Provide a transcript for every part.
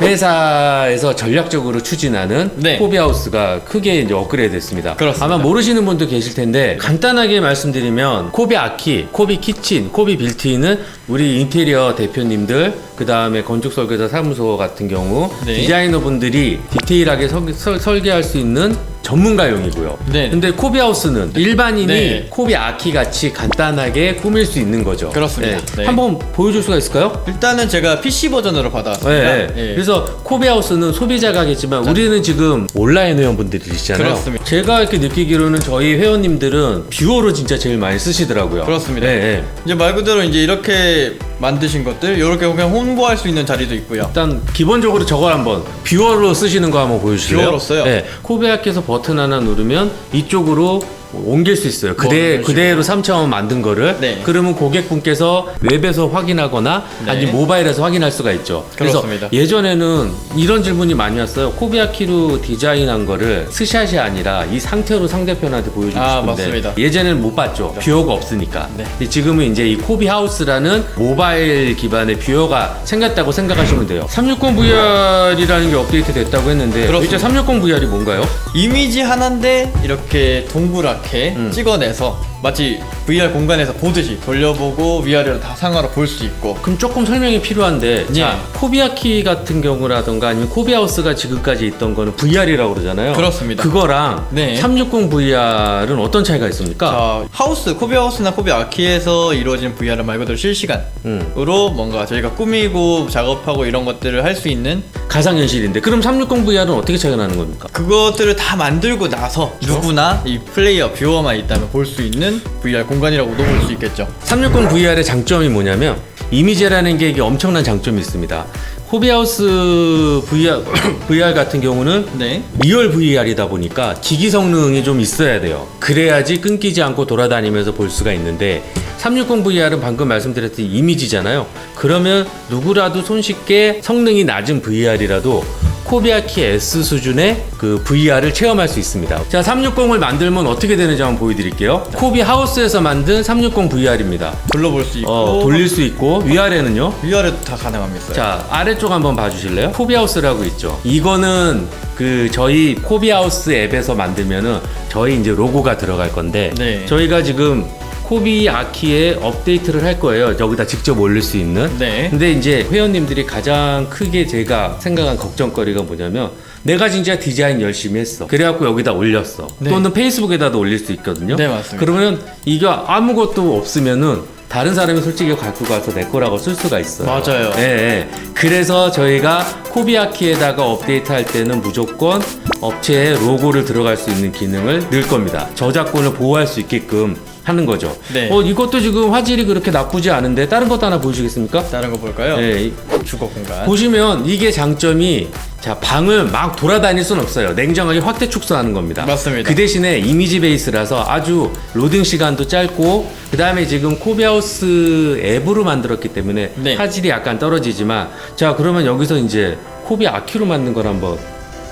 회사에서 전략적으로 추진하는 네. 코비하우스가 크게 이제 업그레이드 됐습니다. 그렇습니다. 아마 모르시는 분도 계실 텐데 간단하게 말씀드리면 코비 아키, 코비 키친, 코비 빌트인은 우리 인테리어 대표님들 그 다음에 건축 설계사 사무소 같은 경우 네. 디자이너 분들이 디테일하게 설, 설, 설계할 수 있는 전문가용이고요. 네. 근데 코비하우스는 일반인이 네. 코비 아키 같이 간단하게 꾸밀 수 있는 거죠. 그렇습니다. 네. 한번 보여줄 수가 있을까요? 일단은 제가 PC 버전으로 받아왔습니다. 네, 예. 그래서 코비하우스는 소비자가 하겠지만 우리는 지금 온라인 회원분들이시잖아요. 그렇습니다. 제가 이렇게 느끼기로는 저희 회원님들은 뷰어로 진짜 제일 많이 쓰시더라고요. 그렇습니다. 네, 네. 이제 말 그대로 이제 이렇게 만드신 것들 이렇게 그냥 홍보할 수 있는 자리도 있고요. 일단 기본적으로 저걸 한번 뷰어로 쓰시는 거 한번 보여주실래요? 뷰어로 써요? 네. 코비아키에서 버튼 하나 누르면 이쪽으로 옮길 수 있어요. 뭐 그대. 그대로 3차원 만든 거를 네. 그러면 고객분께서 웹에서 확인하거나 네. 아니면 모바일에서 확인할 수가 있죠. 그래서 그렇습니다. 예전에는 이런 질문이 많이 왔어요. 코비아키로 디자인한 거를 스샷이 아니라 이 상태로 상대편한테 보여주고 아, 싶은데 맞습니다. 예전에는 못 봤죠. 뷰어가 없으니까. 네. 근데 지금은 이제 이 코비하우스라는 모바일 기반의 뷰어가 생겼다고 생각하시면 돼요. 360VR이라는 게 업데이트 됐다고 했는데 그렇습니다. 이제 360VR이 뭔가요? 이미지 하나인데 이렇게 동그랗게 음. 찍어내서 마치 VR 공간에서 보듯이 돌려보고 위아래로 다 상하로 볼 수 있고 그럼 조금 설명이 필요한데 예. 자 코비아키 같은 경우라던가 아니면 코비하우스가 지금까지 있던 거는 VR이라고 그러잖아요. 그렇습니다. 그거랑 네. 360VR은 어떤 차이가 있습니까? 자, 하우스, 코비 하우스나 코비 아키에서 이루어진 VR은 말 그대로 실시간으로 음. 뭔가 저희가 꾸미고 작업하고 이런 것들을 할 수 있는 가상현실인데 그럼 360VR은 어떻게 차이가 나는 겁니까? 그것들을 다 만들고 나서 누구나 이 플레이어 뷰어만 있다면 볼 수 있는 VR 공간이라고도 볼 수 있겠죠. 360VR의 장점이 뭐냐면 이미지라는 게 이게 엄청난 장점이 있습니다. 호비하우스 VR, VR 같은 경우는 네. 리얼 VR이다 보니까 기기 성능이 좀 있어야 돼요. 그래야지 끊기지 않고 돌아다니면서 볼 수가 있는데 360 VR은 방금 말씀드렸듯이 이미지잖아요. 그러면 누구라도 손쉽게 성능이 낮은 VR이라도 코비아키 S 수준의 그 VR을 체험할 수 있습니다. 자, 360을 만들면 어떻게 되는지 한번 보여드릴게요. 코비 하우스에서 만든 360 VR입니다. 둘러볼 수 있고 어, 돌릴 수 있고 위아래는요. 위아래도 다 가능합니다. 자 아래쪽 한번 봐주실래요? 코비 하우스라고 있죠. 이거는 그 저희 코비 하우스 앱에서 만들면은 저희 이제 로고가 들어갈 건데 네. 저희가 지금 코비 아키에 업데이트를 할 거예요. 여기다 직접 올릴 수 있는. 네. 근데 이제 회원님들이 가장 크게 제가 생각한 걱정거리가 뭐냐면 내가 진짜 디자인 열심히 했어. 그래갖고 여기다 올렸어. 네. 또는 페이스북에다도 올릴 수 있거든요. 네, 맞습니다. 그러면 이거 아무것도 없으면은 다른 사람이 솔직히 갖고 가서 내 거라고 쓸 수가 있어요. 맞아요. 예, 예. 그래서 저희가 코비아키에다가 업데이트 할 때는 무조건 업체의 로고를 들어갈 수 있는 기능을 넣을 겁니다. 저작권을 보호할 수 있게끔 하는 거죠. 네. 어, 이것도 지금 화질이 그렇게 나쁘지 않은데 다른 것도 하나 보여주시겠습니까? 다른 거 볼까요? 예, 이- 주거 공간. 보시면 이게 장점이 자 방을 막 돌아다닐 순 없어요. 냉정하게 확대 축소하는 겁니다. 맞습니다. 그 대신에 이미지 베이스라서 아주 로딩 시간도 짧고 그 다음에 지금 코비하우스 앱으로 만들었기 때문에 네. 화질이 약간 떨어지지만 자 그러면 여기서 이제 코비 아키로 만든 걸 한번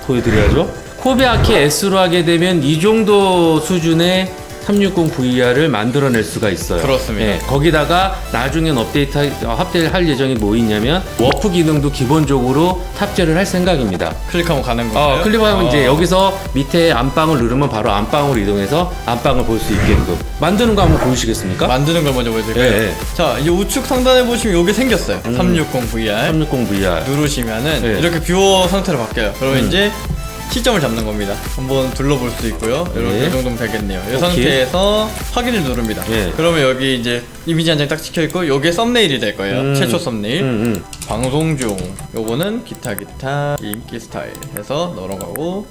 보여드려야죠. 코비 아키 S로 하게 되면 이 정도 수준의 360 VR을 만들어낼 수가 있어요. 그렇습니다. 예, 거기다가 나중엔 업데이트 할- 어, 합체할 예정이 뭐 있냐면 워프 기능도 기본적으로 탑재를 할 생각입니다. 클릭하면 가는 건가요? 어, 클릭하면 이제 어. 여기서 밑에 안방을 누르면 바로 안방으로 이동해서 안방을 볼 수 있게끔 만드는 거 한번 보여주시겠습니까? 만드는 걸 먼저 보여드릴까요? 예, 예. 자, 이 우측 상단에 보시면 이게 생겼어요. 360 VR. 360 VR. 누르시면은 예. 이렇게 뷰어 상태로 바뀌어요. 그러면 음. 이제 시점을 잡는 겁니다. 한번 둘러볼 수 있고요. 이렇게 예. 이 정도면 되겠네요. 이 오케이. 상태에서 확인을 누릅니다. 예. 그러면 여기 이제 이미지 한 장 딱 찍혀 있고 요게 썸네일이 될 거예요. 음. 최초 썸네일. 음, 음. 방송 중. 요거는 기타 기타 인기 스타일 해서 넘어가고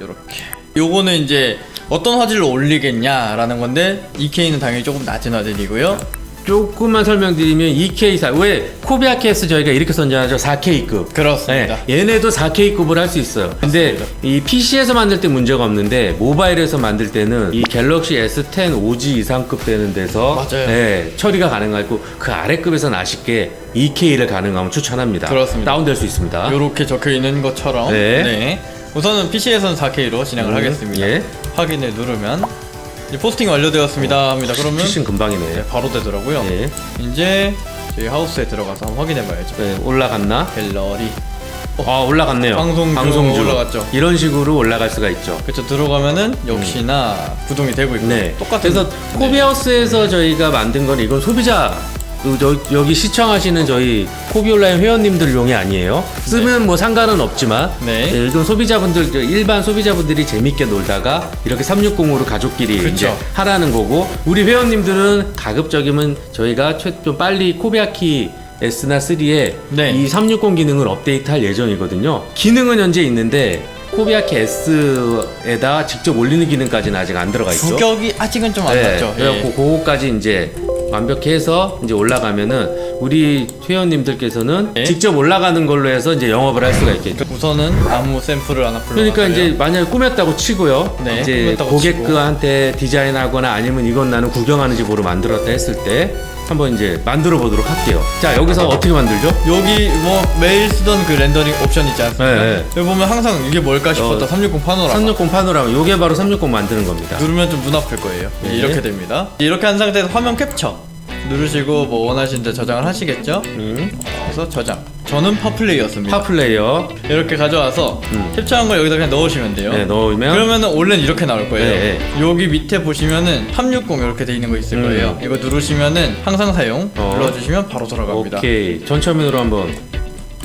요렇게. 요거는 이제 어떤 화질을 올리겠냐라는 건데 2K는 당연히 조금 낮은 화질이고요. 조금만 설명드리면 2K4 왜 코비아케스 저희가 이렇게 선전하죠 4K급 그렇습니다. 네, 얘네도 4K급을 할 수 있어요. 근데 이 PC에서 만들 때 문제가 없는데 모바일에서 만들 때는 이 갤럭시 S10 5G 이상급 되는 데서 맞아요. 네, 처리가 가능하고 그 아래급에서는 아쉽게 2K를 가능하면 추천합니다. 그렇습니다. 다운될 수 있습니다. 요렇게 적혀 있는 것처럼 네. 네. 우선은 PC에서는 4K로 진행을 음, 하겠습니다. 예. 확인을 누르면 이제 포스팅 완료되었습니다 합니다. 그러면 PC는 금방이네. 네, 바로 되더라고요. 예. 이제 저희 하우스에 들어가서 한번 확인해 봐야죠. 네, 올라갔나? 갤러리 아 올라갔네요. 방송 중 올라갔죠. 이런 식으로 올라갈 수가 있죠. 그렇죠 들어가면 역시나 구동이 되고 있고 네. 똑같은 그래서 네. 코비하우스에서 저희가 만든 건 이건 소비자 여- 여기 시청하시는 저희 코비 온라인 회원님들용이 아니에요. 쓰면 뭐 상관은 없지만 네. 예, 이건 소비자분들 저 일반 소비자분들이 재밌게 놀다가 이렇게 360으로 가족끼리 그쵸. 이제 하라는 거고 우리 회원님들은 가급적이면 저희가 최, 좀 빨리 코비아키 S나 3에 네. 이 360 기능을 업데이트할 예정이거든요. 기능은 현재 있는데 코비아키 S에다 직접 올리는 기능까지는 아직 안 들어가 있죠. 규격이 아직은 좀안 났죠 예. 그래갖고 그거까지 이제 완벽히 해서 이제 올라가면은 우리 회원님들께서는 네. 직접 올라가는 걸로 해서 이제 영업을 할 수가 있겠죠. 우선은 아무 샘플을 하나 불러 그러니까 이제 만약에 꾸몄다고 치고요. 네, 이제 꾸몄다고 고객한테 디자인하거나 아니면 이건 나는 구경하는 집으로 만들었다 했을 때 한번 이제 만들어 보도록 할게요. 자 여기서 어떻게 만들죠? 여기 뭐 매일 쓰던 그 렌더링 옵션 있지 않습니까? 네, 네. 여기 보면 항상 이게 뭘까 싶었다 어, 360 파노라마 360 파노라마 요게 바로 360 만드는 겁니다. 누르면 좀 눈 아플 거예요 예, 네. 이렇게 됩니다 이렇게 한 상태에서 화면 캡처 누르시고 뭐 원하시는 데 저장을 하시겠죠? 음, 그래서 저장 저는 파플레이였습니다 파플레이어 이렇게 가져와서 음. 캡처한 걸 여기다 그냥 넣으시면 돼요 네, 넣으면 그러면은 원래는 이렇게 나올 거예요. 네, 여기 밑에 보시면은 360 이렇게 돼 있는 거 있을 음. 거예요. 이거 누르시면은 항상 사용 어. 눌러주시면 바로 돌아갑니다. 오케이 전처음으로 한번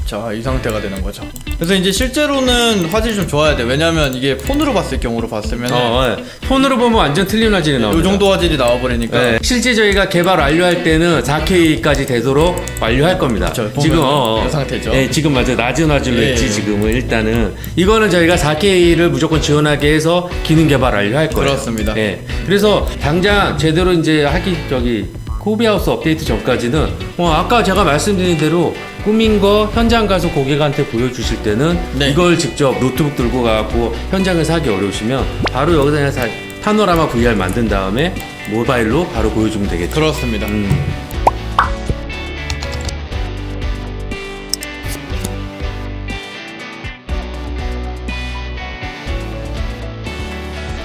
자, 이 상태가 되는 거죠. 그래서 이제 실제로는 화질이 좀 좋아야 돼. 왜냐면 이게 폰으로 봤을 경우로 봤으면 어, 어, 폰으로 보면 완전 틀린 화질이 이 나옵니다. 정도 화질이 나와버리니까 네, 실제 저희가 개발 완료할 때는 4K까지 되도록 완료할 겁니다. 그쵸, 지금 어, 어. 이 상태죠. 네, 지금 맞아 낮은 화질로 예, 했지 예. 지금은 일단은 이거는 저희가 4K를 무조건 지원하게 해서 기능 개발 완료할 거예요. 그렇습니다. 네, 그래서 당장 제대로 이제 하기 저기 코비하우스 업데이트 전까지는 어, 아까 제가 말씀드린 대로 꾸민 거 현장 가서 고객한테 보여주실 때는 네. 이걸 직접 노트북 들고 가고 현장에서 하기 어려우시면 바로 여기서 그냥 사- 파노라마 VR 만든 다음에 모바일로 바로 보여주면 되겠죠. 그렇습니다. 음.